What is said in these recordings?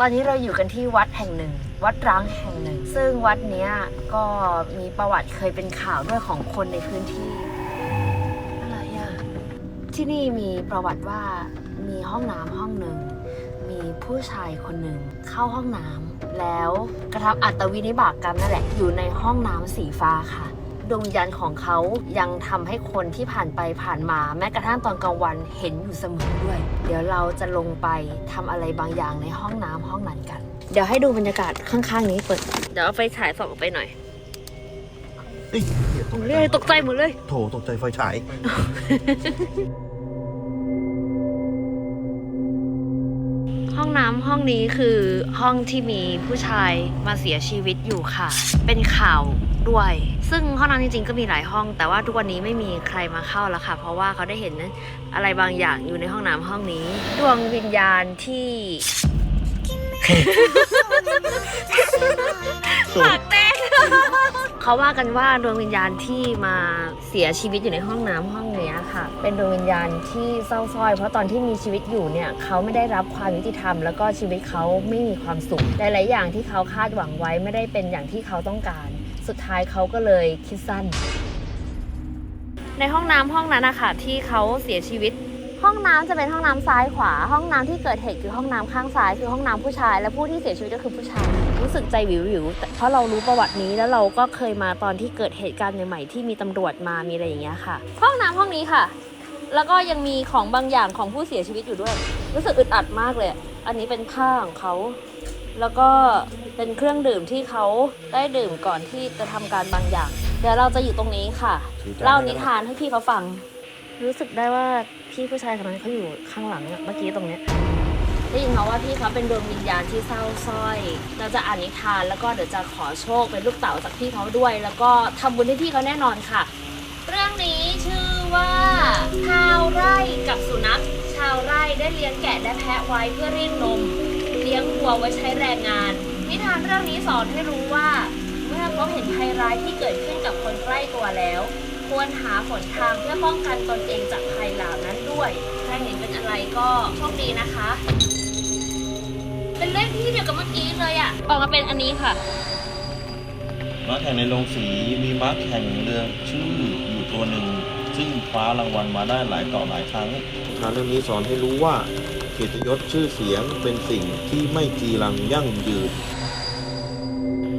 ตอนนี้เราอยู่กันที่วัดแห่งหนึ่ง วัดร้างแห่งหนึ่ง ซึ่งวัดนี้ก็มีประวัติเคยเป็นข่าวด้วยของคนในพื้นที่อะไรอะที่นี่มีประวัติว่ามีห้องน้ำห้องหนึ่ง มีผู้ชายคนหนึ่งเข้าห้องน้ำแล้วกระทำอัตวินิบากกรรมนั่นแหละอยู่ในห้องน้ำสีฟ้าค่ะ ดวงวิญญาณของเขายังทำให้คนที่ผ่านไปผ่านมาแม้กระทั่งตอนกลางวันเห็นอยู่เสมอด้วย เดี๋ยวเราจะลงไปทำอะไรบางอย่างในห้องน้ำห้องนั้นกัน เดี๋ยวให้ดูบรรยากาศข้างๆนี้เปิด เดี๋ยวเอาไฟฉายส่องออกไปหน่อยเอ้ยหี้ยโอ้เรื่อยตกใจหมดเลย โถตกใจไฟฉาย ห้องน้ำห้องนี้คือห้องที่มีผู้ชายมาเสียชีวิตอยู่ค่ะ เป็นข่าวด้วย ซึ่งห้องน้ำจริงๆก็มีหลายห้อง แต่ว่าทุกวันนี้ไม่มีใครมาเข้าแล้วค่ะ เพราะว่าเขาได้เห็นอะไรบางอย่างอยู่ในห้องน้ำห้องนี้ ดวงวิญญาณที่ ปากแตก เขาว่ากันว่าดวงวิญญาณที่มาเสียชีวิตอยู่ในห้องน้ำห้องเนี้ยค่ะ เป็นดวงวิญญาณที่เศร้าส้อย เพราะตอนที่มีชีวิตอยู่เนี่ยเขาไม่ได้รับความยุติธรรม แล้วก็ชีวิตเขาไม่มีความสุขหลายๆอย่างที่เขาคาดหวังไว้ไม่ได้เป็นอย่างที่เขาต้องการ สุดท้ายเขาก็เลยคิดสั้นในห้องน้ำห้องนั้นนะคะที่เขาเสียชีวิต ห้องน้ำจะเป็นห้องน้ำซ้ายขวา ห้องน้ำที่เกิดเหตุคือห้องน้ำข้างซ้าย คือห้องน้ำผู้ชาย และผู้ที่เสียชีวิตก็คือผู้ชาย รู้สึกใจวิววิวๆแต่เพราะเรารู้ประวัตินี้แล้วเราก็เคยมาตอนที่เกิดเหตุการณ์ใหม่ๆที่มีตำรวจมามีอะไรอย่างเงี้ยค่ะ ห้องน้ำห้องนี้ค่ะ แล้วก็ยังมีของบางอย่างของผู้เสียชีวิตอยู่ด้วย รู้สึกอึดอัดมากเลย อันนี้เป็นผ้าของเขาแล้วก็เป็นเครื่องดื่มที่เขาได้ดื่มก่อนที่จะทำการบางอย่าง เดี๋ยวเราจะอยู่ตรงนี้ค่ะ เล่านิทานให้พี่เขาฟัง รู้สึกได้ว่าพี่ผู้ชายคนนั้นเขาอยู่ข้างหลังอะเมื่อกี้ตรงเนี้ยได้ยินมาว่าพี่เขาเป็นดวงวิญญาณที่เศร้าสร้อย เราจะอ่านนิทานแล้วก็เดี๋ยวจะขอโชคเป็นลูกเต๋าจากพี่เขาด้วย แล้วก็ทำบุญให้พี่เขาแน่นอนค่ะ เรื่องนี้ชื่อว่าชาวไร่กับสุนัข ชาวไร่ได้เลี้ยงแกะและแพะไว้เพื่อรีดนม เลี้ยงวัวไว้ใช้แรงงาน นิทานเรื่องนี้สอนให้รู้ว่า เมื่อพบเห็นภัยร้ายที่เกิดขึ้นกับคนใกล้ตัวแล้ว ควรหาหนทางเพื่อป้องกันตนเองจากภัยเหล่านั้นด้วย ใครเห็นเป็นอะไรก็โชคดีนะคะ เป็นเลขที่เดียวกับเมื่อกี้เลยอะออกมาเป็นอันนี้ค่ะ ม้าแข่งในโรงสีมีม้าแข่งเรือชื่ออยู่ตัวหนึ่ง ซึ่งคว้ารางวัลมาได้หลายต่อหลายครั้งนิทานเรื่องนี้สอนให้รู้ว่าเกียรติยศชื่อเสียงเป็นสิ่งที่ไม่จีรังยั่งยืน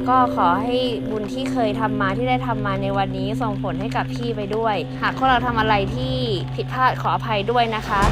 ก็ขอให้บุญที่เคยทำมาที่ได้ทำมาในวันนี้ส่งผลให้กับพี่ไปด้วย หากพวกเราทำอะไรที่ผิดพลาดขออภัยด้วยนะคะ